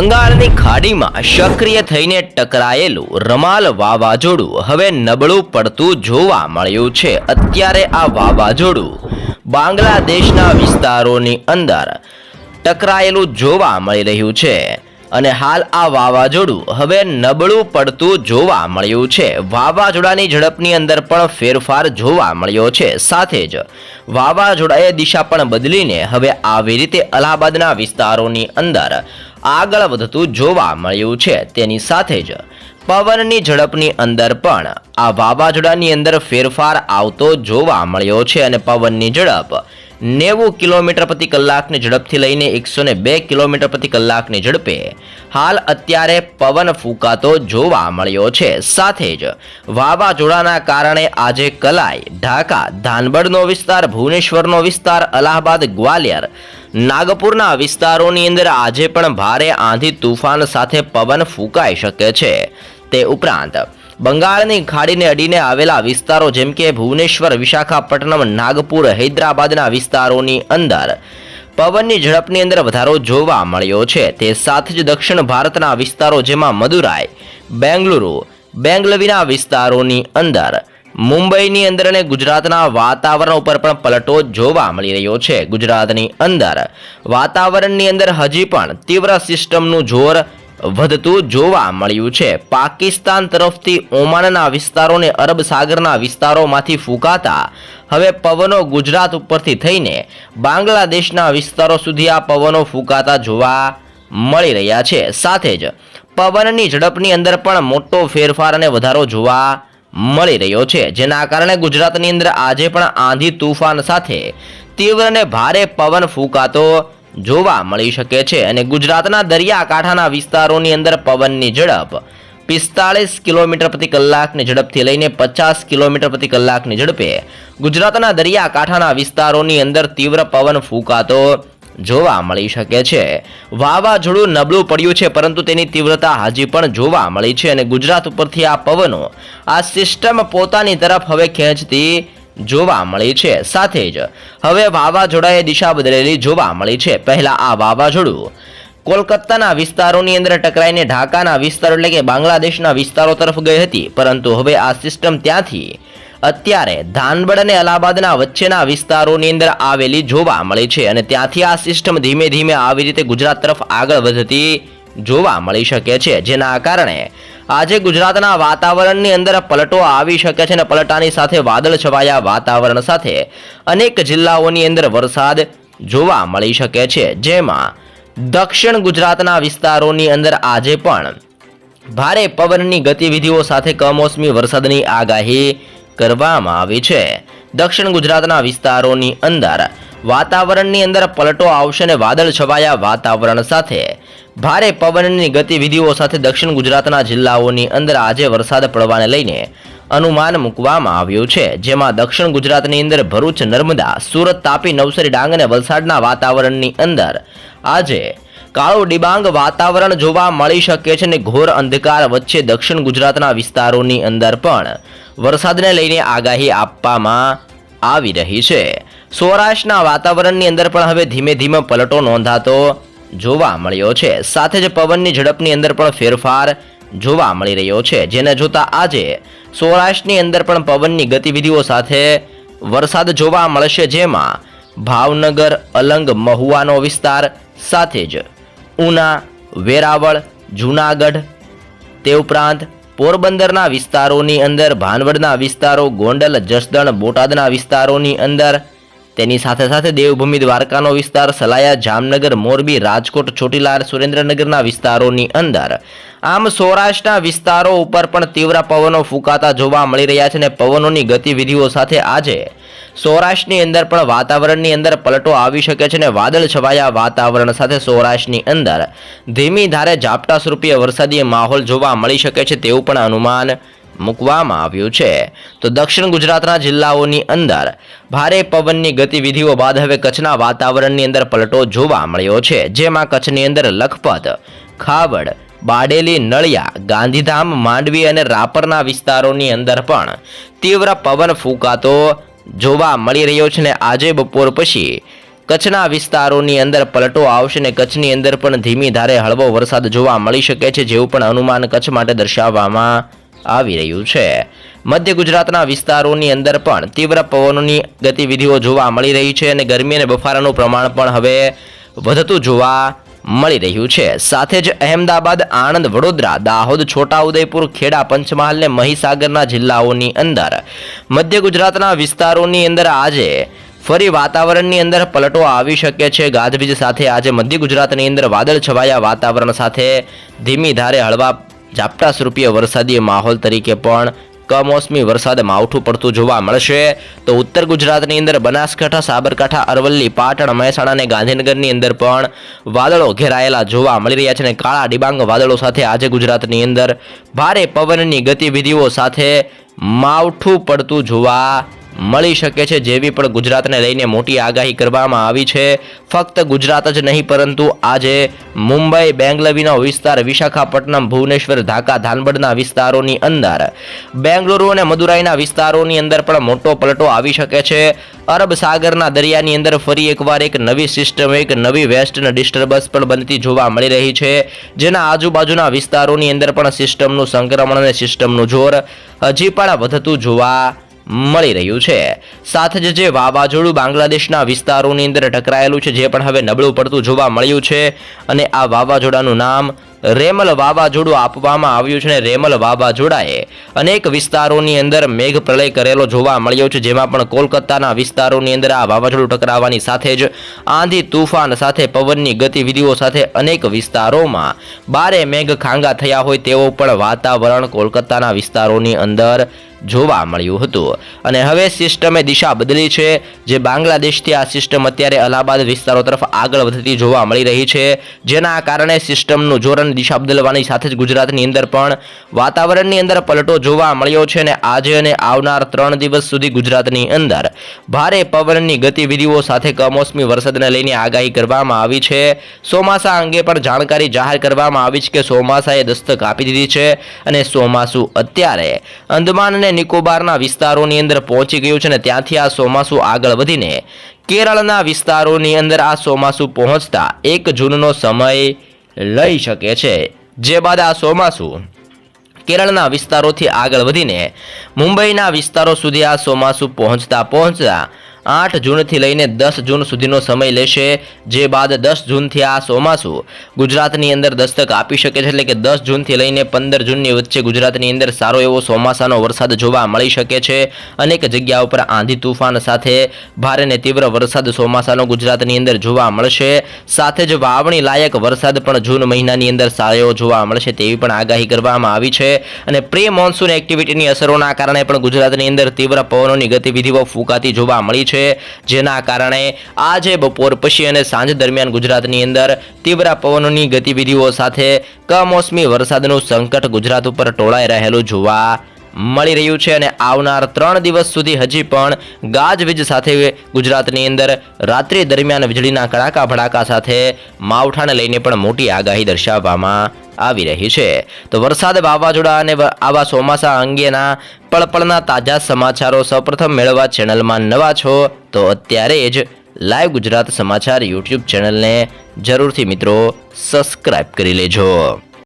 બંગાળની ખાડીમાં સક્રિય થઈને ટકરાયેલું રમાલ વાવાઝોડું હવે નબળું પડતું જોવા મળ્યું છે. અત્યારે આ વાવાઝોડું બાંગ્લાદેશના વિસ્તારોની અંદર ટકરાયેલું જોવા મળી રહ્યું છે અને હાલ આ વાવાઝોડું હવે નબળું પડતું જોવા મળ્યું છે. વાવાઝોડાની ઝડપની અંદર પણ ફેરફાર જોવા મળ્યો છે. સાથે જ વાવાઝોડાએ દિશા પણ બદલીને હવે આવી રીતે અલ્હાબાદના વિસ્તારોની અંદર આગળ વધતું જોવા મળ્યું છે. તેની સાથે જ પવનની ઝડપની અંદર પણ આ વાવાઝોડાની અંદર ફેરફાર આવતો જોવા મળ્યો છે અને પવનની ઝડપ નેવું કિલોમીટર પ્રતિ કલાકની ઝડપથી લઈને એકસો ને બે કિલોમીટર પ્રતિ કલાકની ઝડપે હાલ અત્યારે પવન ફૂંકાતો જોવા મળ્યો છે. સાથે જ વાવાઝોડાના કારણે આજે કલાઈ, ઢાકા ધાનબડનો વિસ્તાર, ભુવનેશ્વરનો વિસ્તાર, અલ્હાબાદ, ગ્વાલિયર, નાગપુરના વિસ્તારોની અંદર આજે પણ ભારે આંધી તુફાન સાથે પવન ફૂંકાઈ શકે છે. તે ઉપરાંત બંગાળની ખાડીને અડીને આવેલા વિસ્તારો જેમ કે ભુવનેશ્વર, વિશાખાપટ્ટનમ, નાગપુર, હૈદરાબાદના વિસ્તારોની અંદર પવનની ઝડપની અંદર વધારો જોવા મળ્યો છે. તે સાથે જ દક્ષિણ ભારતના વિસ્તારો જેમાં મદુરાઈ, બેંગલુરુ, બેંગલવીના વિસ્તારોની અંદર મુંબઈની અંદર અને ગુજરાતના વાતાવરણ ઉપર પણ પલટો જોવા મળી રહ્યો છે. ગુજરાતની અંદર વાતાવરણની અંદર હજી પણ તીવ્ર સિસ્ટમનું જોર વધતું જોવા મળ્યું છે. પાકિસ્તાન તરફથી ઓમાનના વિસ્તારોને અરબ સાગરના વિસ્તારોમાંથી ફૂંકાતા હવે પવનો ગુજરાત ઉપરથી થઈને બાંગ્લાદેશના વિસ્તારો સુધી આ પવનો ફૂંકાતા જોવા મળી રહ્યા છે. સાથે જ પવનની ઝડપની અંદર પણ મોટો ફેરફાર અને વધારો જોવા મળી રહ્યો છે. જેના કારણે ગુજરાતની અંદર આજે પણ આંધી તુફાન સાથે તીવ્ર અને ભારે પવન ફૂંકાતો જોવા મળી શકે છે અને ગુજરાતના દરિયાકાંઠાના વિસ્તારોની અંદર પવનની ઝડપ પિસ્તાળીસ કિલોમીટર પ્રતિ કલાકની ઝડપથી લઈને પચાસ કિલોમીટર પ્રતિ કલાકની ઝડપે ગુજરાતના દરિયાકાંઠાના વિસ્તારોની અંદર તીવ્ર પવન ફૂંકાતો જોવા મળી શકે છે. વાવાઝોડું નબળું પડ્યું છે, પરંતુ તેની તીવ્રતા હજી પણ જોવા મળી છે અને ગુજરાત ઉપરથી આ પવનો આ સિસ્ટમ પોતાની તરફ હવે ખેંચતી જોવા મળી છે સાથે જ. હવે વાવાઝોડાએ દિશા બદલેલી જોવા મળી છે. પહેલા આ વાવાઝોડું કોલકાતાના વિસ્તારોની અંદર ટકરાઈને ઢાકાના વિસ્તારો એટલે કે બાંગ્લાદેશના વિસ્તારો તરફ ગઈ હતી. પરંતુ હવે આ સિસ્ટમ ત્યાંથી અત્યારે ધાનબડ અને અલ્હાબાદના વચ્ચેના વિસ્તારોની અંદર આવેલી જોવા મળી છે અને ત્યાંથી આ સિસ્ટમ ધીમે ધીમે આવી રીતે ગુજરાત તરફ આગળ વધતી જોવા મળી શકે છે. જેના કારણે આજે ગુજરાતના વાતાવરણની અંદર પલટો આવી શકે છે અને પલટાની સાથે વાદળ છવાયા વાતાવરણ સાથે. અનેક જિલ્લાઓની અંદર વરસાદ જોવા મળી શકે છે. જેમાં દક્ષિણ ગુજરાતના વિસ્તારોની અંદર આજે પણ ભારે પવનની ગતિવિધિઓ સાથે કમોસમી વરસાદની આગાહી કરવામાં આવી છે. દક્ષિણ ગુજરાતના વિસ્તારોની અંદર વાતાવરણની અંદર પલટો આવશે અને વાદળ છવાયા વાતાવરણ સાથે ભારે પવનની ગતિવિધિઓ સાથે દક્ષિણ ગુજરાતના જિલ્લાઓની અંદર આજે વરસાદ પડવાને લઈને અનુમાન મૂકવામાં આવ્યું છે, જેમાં દક્ષિણ ગુજરાતની અંદર ભરૂચ, નર્મદા, સુરત, તાપી, નવસારી, ડાંગ અને વલસાડના વાતાવરણની અંદર આજે કાળું ડિબાંગ વાતાવરણ જોવા મળી શકે છે અને ઘોર અંધકાર વચ્ચે દક્ષિણ ગુજરાતના વિસ્તારોની અંદર પણ વરસાદને લઈને આગાહી આપવામાં આવી રહી છે. સૌરાષ્ટ્રના વાતાવરણની અંદર પણ હવે ધીમે ધીમે પલટો નોંધાતો જોવા મળ્યો છે. સાથે જ પવનની ઝડપની અંદર પણ ફેરફાર જોવા મળી રહ્યો છે. જેને જોતા આજે સૌરાષ્ટ્રની અંદર પણ પવનની ગતિવિધિઓ સાથે વરસાદ જોવા મળશે, જેમાં ભાવનગર, અલંગ, મહુવાનો વિસ્તાર સાથે જ ઉના, વેરાવળ, જૂનાગઢ તે ઉપરાંત પોરબંદરના વિસ્તારોની અંદર, ભાનવડના વિસ્તારો, ગોંડલ, જસદણ, બોટાદના વિસ્તારોની અંદર તેની સાથે સાથે દેવભૂમિ દ્વારકાનો વિસ્તાર, સલાયા, જામનગર, મોરબી, રાજકોટ, ચોટીલાર, સુરેન્દ્રનગરના વિસ્તારોની અંદર. આમ સૌરાષ્ટ્રના વિસ્તારો ઉપર પણ તીવ્ર પવનો ફૂંકાતા જોવા મળી રહ્યા છે અને પવનોની ગતિવિધિઓ સાથે આજે સૌરાષ્ટ્રની અંદર પણ વાતાવરણની અંદર પલટો આવી શકે છે અને વાદળ છવાયા વાતાવરણ સાથે સૌરાષ્ટ્રની અંદર. ધીમી ધારે ઝાપટા સ્વરૂપીય વરસાદી માહોલ જોવા મળી શકે છે તેવું પણ અનુમાન મૂકવામાં આવ્યું છે. તો દક્ષિણ ગુજરાતના જિલ્લાઓની અંદર ભારે પવનની ગતિવિધિઓ બાદ હવે કચ્છના વાતાવરણની અંદર પલટો જોવા મળ્યો છે. જેમાં કચ્છની અંદર લખપત, ખાવડ, બાડેલી, નળિયા, ગાંધીધામ, માંડવી અને રાપરના વિસ્તારોની અંદર પણ તીવ્ર પવન ફૂંકાતો જોવા મળી રહ્યો છે ને આજે બપોર પછી કચ્છના વિસ્તારોની અંદર પલટો આવશે અને કચ્છની અંદર પણ ધીમી ધારે હળવો વરસાદ જોવા મળી શકે છે, જેવું પણ અનુમાન કચ્છ માટે દર્શાવવામાં આવી રહ્યું છે. મધ્ય ગુજરાતના વિસ્તારોની અંદર પણ તીવ્ર પવનોની ગતિવિધિઓ જોવા મળી રહી છે અને ગરમી અને બફારાનું પ્રમાણ પણ હવે વધતું જોવા મળી રહ્યું છે. સાથે જ અહેમદાબાદ, આણંદ, વડોદરા, દાહોદ, છોટાઉદેપુર, ખેડા, પંચમહાલ ને મહીસાગરના જિલ્લાઓની અંદર મધ્ય ગુજરાતના વિસ્તારોની અંદર આજે ફરી વાતાવરણની અંદર પલટો આવી શકે છે. ગાજવીજ સાથે આજે મધ્ય ગુજરાતની અંદર વાદળ છવાયા વાતાવરણ સાથે ધીમી ધારે હળવા ઝાપટા સ્વરૂપીય વરસાદી માહોલ તરીકે પણ કમોસમી વરસાદ માવઠું પડતું જોવા મળશે. તો ઉત્તર ગુજરાતની અંદર બનાસકાંઠા, સાબરકાંઠા, અરવલ્લી, પાટણ, મહેસાણા અને ગાંધીનગરની અંદર પણ વાદળો ઘેરાયેલા જોવા મળી રહ્યા છે અને કાળા ડિબાંગ વાદળો સાથે આજે ગુજરાતની અંદર ભારે પવનની ગતિવિધિઓ સાથે માવઠું પડતું જોવા મળી શકે છે. જેવી પણ ગુજરાતને લઈને મોટી આગાહી કરવામાં આવી છે. ફક્ત ગુજરાત જ નહીં, પરંતુ આજે મુંબઈ, બેંગલવીનો વિસ્તાર, વિશાખાપટ્ટનમ, ભુવનેશ્વર, ઢાકા ધાનબડના વિસ્તારોની અંદર. બેંગલુરુ અને મદુરાઈના વિસ્તારોની અંદર પણ મોટો પલટો આવી શકે છે. અરબ સાગરના દરિયાની અંદર ફરી એકવાર એક નવી સિસ્ટમ, એક નવી વેસ્ટર્ન ડિસ્ટર્બન્સ પણ બનતી જોવા મળી રહી છે. જેના આજુબાજુના વિસ્તારોની અંદર પણ સિસ્ટમનું સંક્રમણ અને સિસ્ટમનું જોર હજી પણ વધતું જોવા મળી રહ્યું છે. સાથે જ જે વાવાઝોડું બાંગ્લાદેશના વિસ્તારોની અંદર ટકરાયેલું છે, જે પણ હવે નબળું પડતું જોવા મળ્યું છે અને આ વાવાઝોડાનું નામ રેમલ વાવાઝોડું આપવામાં આવ્યું છે અને રેમલ વાવાઝોડાએ અનેક વિસ્તારોની અંદર મેઘ પ્રલય કરેલો જોવા મળ્યો છે, જેમાં પણ કોલકાતાના વિસ્તારોની અંદર આ વાવાઝોડું ટકરાવવાની સાથે જ આંધી તુફાન સાથે પવનની ગતિવિધિઓ સાથે અનેક વિસ્તારોમાં બારે મેઘ ખાંગા થયા હોય તેવો પણ વાતાવરણ કોલકાતાના વિસ્તારોની અંદર જોવા મળ્યું હતું. અને હવે સિસ્ટમે દિશા બદલી છે, જે બાંગ્લાદેશથી આ સિસ્ટમ અત્યારે અલ્હાબાદ વિસ્તારો તરફ આગળ વધતી જોવા મળી રહી છે, જેના કારણે સિસ્ટમનું જોર અને દિશા બદલવાની સાથે જ ગુજરાતની અંદર પણ વાતાવરણની અંદર પલટો જોવા મળ્યો છે અને આજે અને આવનાર ત્રણ દિવસ સુધી ગુજરાતની અંદર ભારે પવનની ગતિવિધિઓ સાથે કમોસમી વરસાદને લઈને આગાહી કરવામાં આવી છે. ચોમાસા અંગે પણ જાણકારી જાહેર કરવામાં આવી છે કે ચોમાસાએ દસ્તક આપી દીધી છે અને ચોમાસું અત્યારે અંદમાન અને નિકોબારના વિસ્તારોની અંદર પહોંચી ગયું છે અને ત્યાંથી આ ચોમાસું આગળ વધીને કેરળના વિસ્તારોની અંદર આ ચોમાસું પહોંચતા એક જૂનનો સમય લઈ શકે છે. જે બાદ આ ચોમાસું કેરળના વિસ્તારોથી આગળ વધીને મુંબઈના વિસ્તારો સુધી આ ચોમાસું પહોંચતા પહોંચતા આઠ જૂનથી લઈને દસ જૂન સુધીનો સમય લેશે, જે બાદ દસ જૂનથી આ ચોમાસું ગુજરાતની અંદર દસ્તક આપી શકે છે. એટલે કે દસ જૂનથી લઈને પંદર જૂનની વચ્ચે ગુજરાતની અંદર સારો એવો ચોમાસાનો વરસાદ જોવા મળી શકે છે. અનેક જગ્યા ઉપર આંધી તુફાન સાથે ભારે અને તીવ્ર વરસાદ ચોમાસાનો ગુજરાતની અંદર જોવા મળશે. સાથે જ વાવણી લાયક વરસાદ પણ જૂન મહિનાની અંદર સારો જોવા મળશે તેવી પણ આગાહી કરવામાં આવી છે. અને પ્રી મોન્સૂન એક્ટિવિટીની અસરોના કારણે પણ ગુજરાતની અંદર તીવ્ર પવનોની ગતિવિધિઓ ફૂંકાતી જોવા મળી છે. જેના કારણે આજે બપોર પછી અને સાંજ દરમિયાન ગુજરાતની અંદર તીવ્ર પવનોની ગતિવિધિઓ સાથે કમોસમી વરસાદનું સંકટ ગુજરાત ઉપર ટોળાઈ રહેલું જોવા મળી રહ્યું છે અને આવનાર ત્રણ દિવસ સુધી હજી પણ ગાજવીજ સાથે ગુજરાતની અંદર રાત્રિ દરમિયાન વીજળીના કડાકા ભડાકા સાથે માવઠાને લઈને પણ મોટી આગાહી દર્શાવવામાં આવી રહી છે. તો વરસાદ વાવાઝોડા અને આવા ચોમાસા અંગેના પળપળના તાજા સમાચારો સૌપ્રથમ મેળવવા ચેનલમાં નવા છો, તો અત્યારે જ લાઈવ ગુજરાત સમાચાર યુટ્યુબ ચેનલને જરૂરથી મિત્રો સબસ્ક્રાઈબ કરી લેજો.